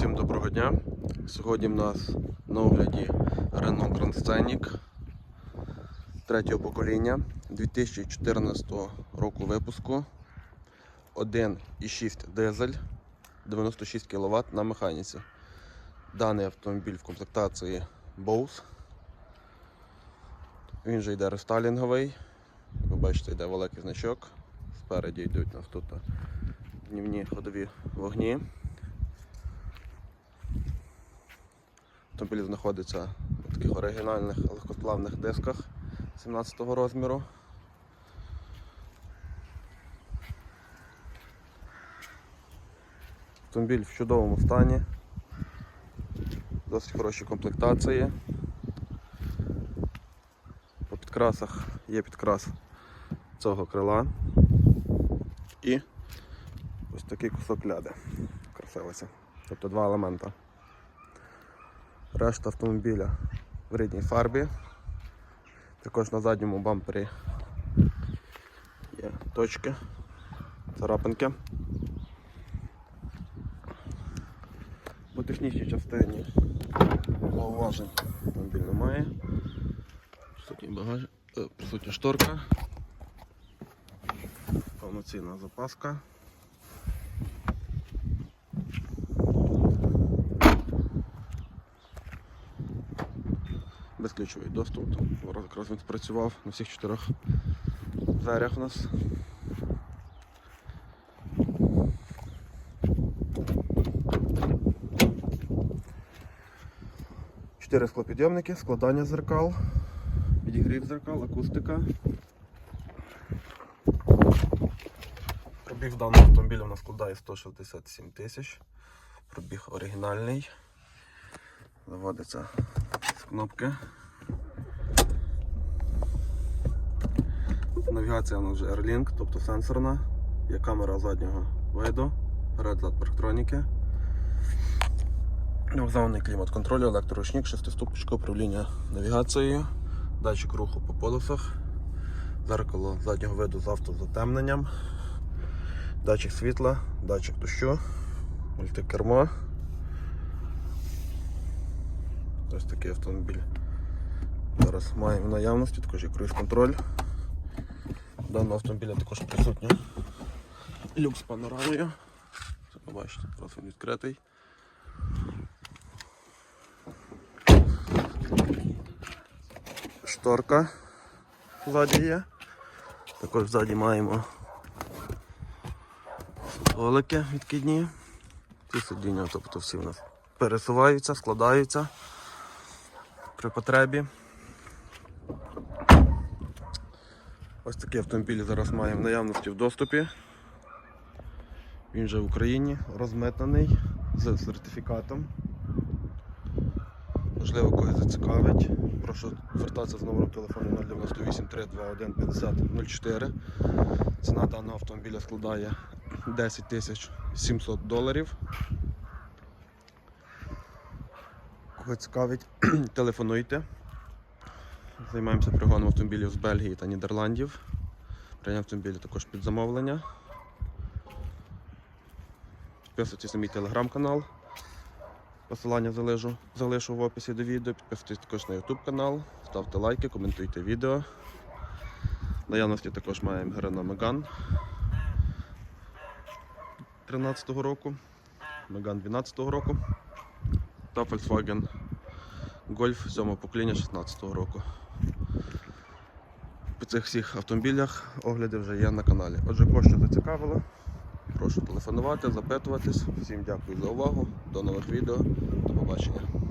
Всім доброго дня. Сьогодні в нас на огляді Renault Grand третього покоління 2014 року випуску 1,6 дизель 96 кВт на механіці. Даний автомобіль в комплектації Bose. Він же йде рестайлінговий. Ви бачите, йде великий значок. Спереді йдуть у нас тут днівні ходові вогні. Автомобіль знаходиться у таких оригінальних легкосплавних дисках 17 розміру. Автомобіль в чудовому стані, досить хороші комплектації. По підкрасах є підкрас цього крила і ось такий кусок ляди красилося. Тобто два елемента. Решта автомобіля в рідній фарбі. Також на задньому бампері є точки, царапинки. По технічній частині зауважень автомобіль немає. Присутній багаж... е, присутня шторка, повноцінна запаска. Безключовий доступ. Зараз якраз він спрацював на всіх чотирьох дверях у нас. Чотири склопідйомники, складання зеркал, підігрів зеркал, акустика. Пробіг даного автомобіля у нас складає 167 тисяч. Пробіг оригінальний. Заводиться з кнопки. Навігація нас вже Airlink, тобто сенсорна. Є камера заднього виду, перед парктроніки. Двохзонний клімат-контроль, електроручник, шестиступочка управління навігацією, датчик руху по полосах, зеркало заднього виду з автозатемненням, датчик світла, датчик дощу, мультикермо. Ось такий автомобіль. Зараз маємо в наявності, також є круїз-контроль. У даного автомобіля також присутня люк з панорамою. Це побачите, зараз він відкритий. Шторка ззаді є. Також ззаді маємо столики відкидні. Ці сидіння, тобто всі в нас пересуваються, складаються при потребі. Ось такий автомобіль зараз має в наявності в доступі. Він же в Україні розмитнений з сертифікатом. Можливо, когось зацікавить. Прошу звертатися з номером телефону 098 321 50 04. Ціна даного автомобіля складає 10 тисяч 700 доларів. Кого цікавить, телефонуйте. Займаємося пригоном автомобілів з Бельгії та Нідерландів. Прийняв автомобілі також під замовлення. Підписуйтесь на мій телеграм-канал. Посилання залишу, залишу в описі до відео. Підписуйтесь також на YouTube канал, ставте лайки, коментуйте відео. Наявності також маємо Renault Megane 13 року, Megane 12 року та Volkswagen Golf 7 покоління 16 року. По цих всіх автомобілях огляди вже є на каналі. Отже, кого зацікавило, прошу телефонувати, запитуватись. Всім дякую за увагу. До нових відео. До побачення.